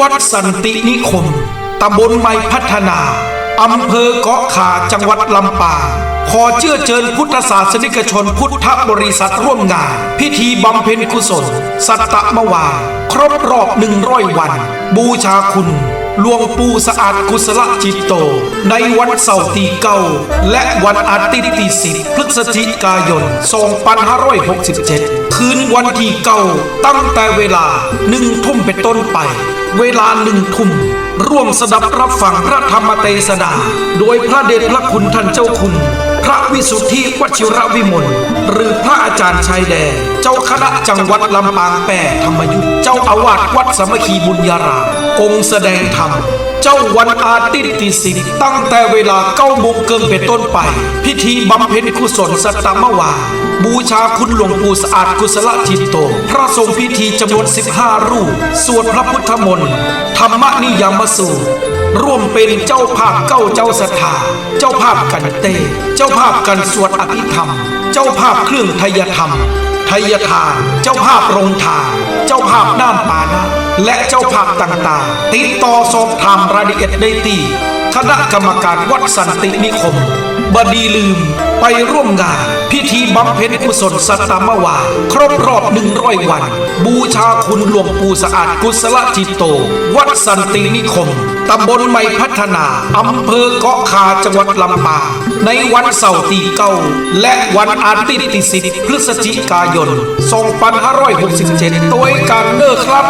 วัดสันตินิคม ตำบลไม้พัฒนา อำเภอเกาะขาจังหวัดลำปาง ขอเชื่อเชิญพุทธศาสนิกชนพุทธบริษัทร่วมงาน พิธีบำเพ็ญกุศล สัตตะมวา ครบรอบหนึ่งร้อยวัน บูชาคุณหลวงปู่สะอาดกุศลจิตโต ในวันเสาร์ที่เก้าและวันอาทิตย์ที่สิบพฤศจิกายน 2567 คืนวันที่เก้าตั้งแต่เวลาหนึ่งทุ่มเป็นต้นไป เวลาหนึ่งทุ่มร่วมสดับรับฟังพระธรรมเทศนา โดยพระเดชพระคุณท่านเจ้าคุณ พระวิสุทธิวชิระวิมลหรือพระอาจารย์ชายแดนเจ้าคณะจังหวัดลำปางแปรธรรมยุทธเจ้าอาวาสวัดสมคคีบุญญาราม องแสดงธรรม เจ้าวันอาทิตย์ที่สิบตั้งแต่เวลาเก้าโมงเกินเป็นต้นไป พิธีบำเพ็ญกุศลสัตมวา บูชาคุณหลวงปู่สะอาดกุศลจิตโต พระทรงพิธีจำนวน15รูป สวดพระพุทธมนต์ธรรมนิยามสูตรร่วมเป็นเจ้าภาพเก้าเจ้าสถาเจ้าภาพกันเต เจ้าภาพกันสวดอภิธรรม เจ้าภาพเครื่องไทยธรรมไทยทาน เจ้าภาพโรงทาน เจ้าภาพน้ำปานะ และเจ้าภาพต่างๆ ติดต่อสอบถามรายละเอียดได้ที่คณะกรรมการวัดสันตินิคม บดีลืมไปร่วมงาน พิธีบำเพ็ญกุศลสัตตมวา ครบรอบหนึ่งร้อยวัน บูชาคุณหลวงปู่สะอาดกุศลจิตโต วัดสันตินิคมตำบลไม้พัฒนา อำเภอเกาะคาจังหวัดลำปางในวันเสาร์ที่เก้าและวันอาทิตย์ที่สิบพฤศจิกายน 2567โดยการเลิกครับ